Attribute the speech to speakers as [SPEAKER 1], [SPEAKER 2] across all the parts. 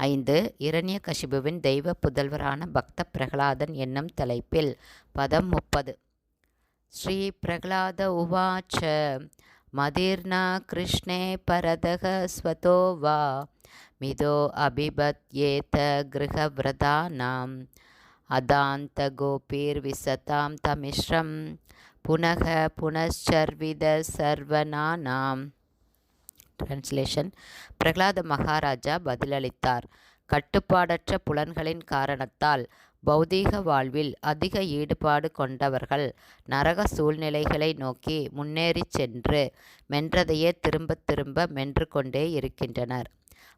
[SPEAKER 1] ஐந்து இரண்யகசிபுவின் தெய்வ புதல்வரான பக்த பிரகலாதன் என்னும் தலைப்பில். பதம் முப்பது. ஸ்ரீ பிரகலாத உவாச்ச மதிர்னா கிருஷ்ணே பரதக ஸ்வதோ வா மிதோ அபிபத் அபிபத்யேத கிரகவிரதானாம் அதாந்த கோபீர்விசதாம் தமிஷ்ரம் புனக புனச்சர்வித சர்வனானாம் டிரான்ஸ்லேஷன் பிரகலாத மகாராஜா பதிலளித்தார். கட்டுப்பாடற்ற புலன்களின் காரணத்தால் பௌதீக வாழ்வில் அதிக ஈடுபாடு கொண்டவர்கள் நரக சூழ்நிலைகளை நோக்கி முன்னேறி சென்று மென்றதையே திரும்ப திரும்ப மென்று கொண்டே இருக்கின்றனர்.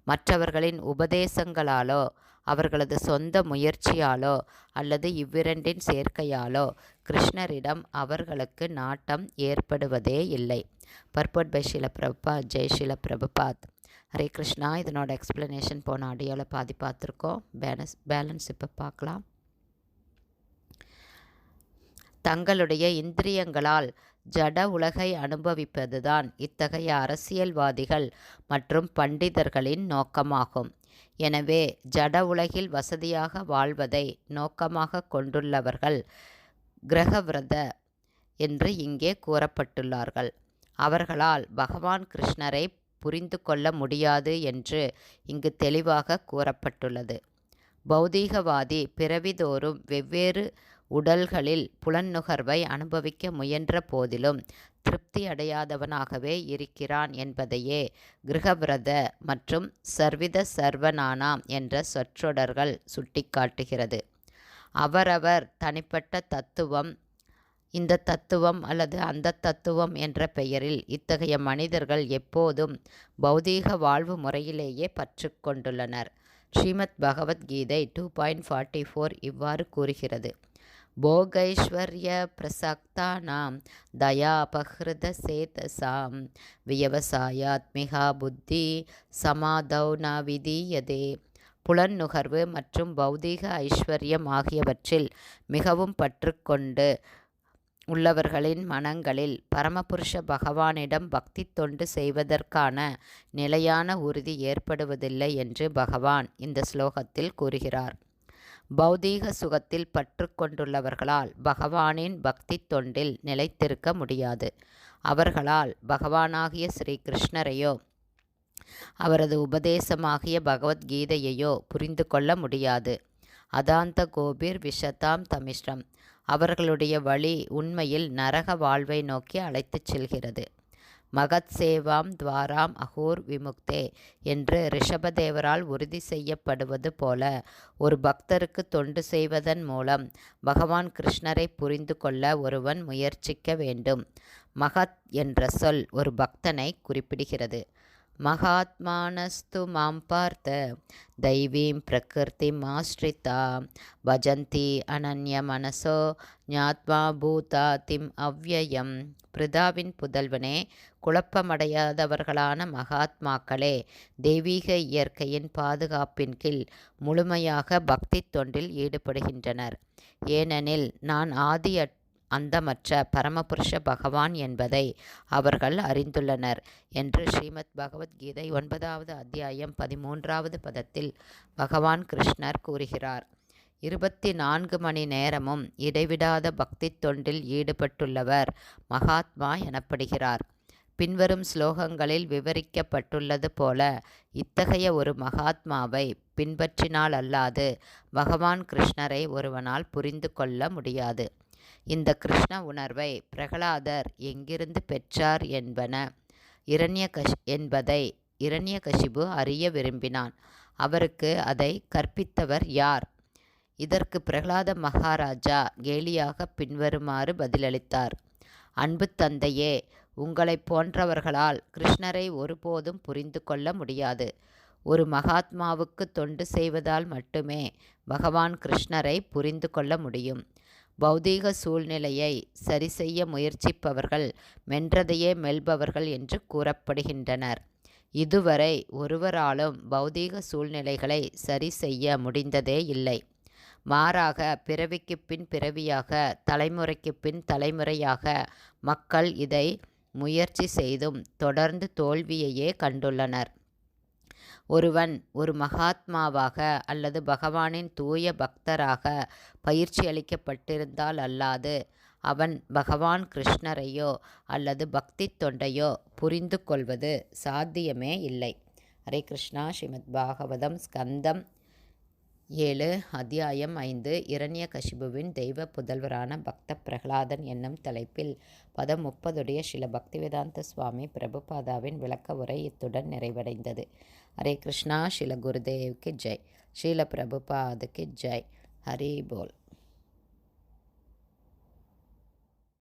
[SPEAKER 1] மற்றவர்களின் உபதேசங்களாலோ அவர்களது சொந்த முயற்சியாலோ அல்லது இவ்விரண்டின் சேர்க்கையாலோ கிருஷ்ணரிடம் அவர்களுக்கு நாட்டம் ஏற்படுவதே இல்லை. பர்போட் பை ஷீல பிரபுபாத் ஜெய் ஷீல பிரபுபாத். ஹரே கிருஷ்ணா இதனோட எக்ஸ்ப்ளனேஷன் போன ஆடியோவில் பாதி பார்த்துருக்கோம். பேலன்ஸ் பேலன்ஸ் இப்போ பார்க்கலாம். தங்களுடைய இந்திரியங்களால் ஜட உலகை அனுபவிப்பதுதான் இத்தகைய அரசியல்வாதிகள் மற்றும் பண்டிதர்களின் நோக்கமாகும். எனவே ஜட உலகில் வசதியாக வாழ்வதை நோக்கமாக கொண்டுள்ளவர்கள் கிரகவிரத என்று இங்கே கூறப்பட்டுள்ளார்கள். அவர்களால் பகவான் கிருஷ்ணரை புரிந்து கொள்ள முடியாது என்று இங்கு தெளிவாக கூறப்பட்டுள்ளது. பௌதீகவாதி பிறவிதோறும் வெவ்வேறு உடல்களில் புலன்நுகர்வை அனுபவிக்க முயன்ற போதிலும் திருப்தி அடையாதவனாகவே இருக்கிறான் என்பதையே கிரகவிரத மற்றும் சர்வித சர்வனானாம் என்ற சொற்றொடர்கள் சுட்டிக்காட்டுகிறது. அவரவர் தனிப்பட்ட தத்துவம் இந்த தத்துவம் அல்லது அந்த தத்துவம் என்ற பெயரில் இத்தகைய மனிதர்கள் எப்போதும் பௌதீக வாழ்வு முறையிலேயே பற்று கொண்டுள்ளனர். Srimad Bhagavad Gita two point forty four இவ்வாறு கூறுகிறது. போகைஸ்வர்ய பிரசக்தானாம் தயாபகிருத சேதசாம் வியவசாயாத்மிகா புத்தி சமாதௌ ந விதீயதே. புலன் நுகர்வு மற்றும் பௌதீக ஐஸ்வர்யம் ஆகியவற்றில் மிகவும் பற்றுக்கொண்டு உள்ளவர்களின் மனங்களில் பரமபுருஷ பகவானிடம் பக்தி தொண்டு செய்வதற்கான நிலையான உறுதி ஏற்படுவதில்லை என்று பகவான் இந்த ஸ்லோகத்தில் கூறுகிறார். பௌதீக சுகத்தில் பற்று கொண்டுள்ளவர்களால் பகவானின் பக்தி தொண்டில் நிலைத்திருக்க முடியாது. அவர்களால் பகவானாகிய ஸ்ரீ கிருஷ்ணரையோ அவரது உபதேசமாகிய பகவத்கீதையையோ புரிந்து கொள்ள முடியாது. அதாந்த கோபிர் விஷதாம் தமிஷ்ரம் அவர்களுடைய வழி உண்மையில் நரக வாழ்வை நோக்கி அழைத்துச் செல்கிறது. மகத் சேவாம் துவாராம் அகூர் விமுக்தே என்று ரிஷபதேவரால் உறுதி செய்யப்படுவது போல ஒரு பக்தருக்கு தொண்டு செய்வதன் மூலம் பகவான் கிருஷ்ணரை புரிந்து கொள்ள ஒருவன் முயற்சிக்க வேண்டும். மகத் என்ற சொல் ஒரு பக்தனை குறிப்பிடுகிறது. மகாத்மானஸ்து மாம் பார்த்த தெய்வீம் பிரகிருதிம் ஆஸ்ரிதா பஜந்தி அனன்ய மனசோ ஞாத்மா பூதா திம் அவ்யயம் பிரிதாவின் புதல்வனே குழப்பமடையாதவர்களான மகாத்மாக்களே தெய்வீக இயற்கையின் பாதுகாப்பின் கீழ் முழுமையாக பக்தி தொண்டில் ஈடுபடுகின்றனர். ஏனெனில் நான் ஆதி அந்தமற்ற பரமபுருஷ பகவான் என்பதை அவர்கள் அறிந்துள்ளனர் என்று ஸ்ரீமத் பகவத்கீதை ஒன்பதாவது அத்தியாயம் பதிமூன்றாவது பதத்தில் பகவான் கிருஷ்ணர் கூறுகிறார். இருபத்தி நான்கு மணி நேரமும் இடைவிடாத பக்தி தொண்டில் ஈடுபட்டுள்ளவர் மகாத்மா எனப்படுகிறார். பின்வரும் ஸ்லோகங்களில் விவரிக்கப்பட்டுள்ளது போல இத்தகைய ஒரு மகாத்மாவை பின்பற்றினால் அல்லாது பகவான் கிருஷ்ணரை ஒருவனால் புரிந்து கொள்ள முடியாது. இந்த கிருஷ்ண உணர்வை பிரகலாதர் எங்கிருந்து பெற்றார் என்பன. இரண்யகஷ் என்பதை இரண்யகசிபு அறிய விரும்பினான். அவருக்கு அதை கற்பித்தவர் யார்? இதற்கு பிரகலாத மகாராஜா கேலியாக பின்வருமாறு பதிலளித்தார். அன்பு தந்தையே உங்களைப் போன்றவர்களால் கிருஷ்ணரை ஒருபோதும் புரிந்து கொள்ள முடியாது. ஒரு மகாத்மாவுக்கு தொண்டு செய்வதால் மட்டுமே பகவான் கிருஷ்ணரை புரிந்து கொள்ள முடியும். பௌதீக சூழ்நிலையை சரி செய்ய முயற்சிப்பவர்கள் மென்றதையே மெல்பவர்கள் என்று கூறப்படுகின்றனர். இதுவரை ஒருவராலும் பௌதீக சூழ்நிலைகளை சரி செய்ய முடிந்ததே இல்லை. மாறாக பிறவிக்கு பின் பிறவியாக தலைமுறைக்கு பின் தலைமுறையாக மக்கள் இதை முயற்சி செய்தும் தொடர்ந்து தோல்வியையே கண்டுள்ளனர். ஒருவன் ஒரு மகாத்மாவாக அல்லது பகவானின் தூய பக்தராக பயிற்சி அளிக்கப்பட்டிருந்தால் அல்லாது அவன் பகவான் கிருஷ்ணரையோ அல்லது பக்தி தொண்டையோ புரிந்து கொள்வது சாத்தியமே இல்லை. ஹரே கிருஷ்ணா. ஸ்ரீமத் பாகவதம் ஸ்கந்தம் ஏழு அத்தியாயம் ஐந்து இரண்ய கசிபுவின் தெய்வ புதல்வரான பக்த பிரகலாதன் என்னும் தலைப்பில் பதம் முப்பதுடைய ஸ்ரீல பக்திவேதாந்த சுவாமி பிரபுபாதாவின் விளக்க உரை இத்துடன் நிறைவடைந்தது. ஹரே கிருஷ்ணா ஸ்ரீல குருதேவுக்கு ஜெய். ஸ்ரீல பிரபுபாதுக்கு ஜெய். ஹரி போல்.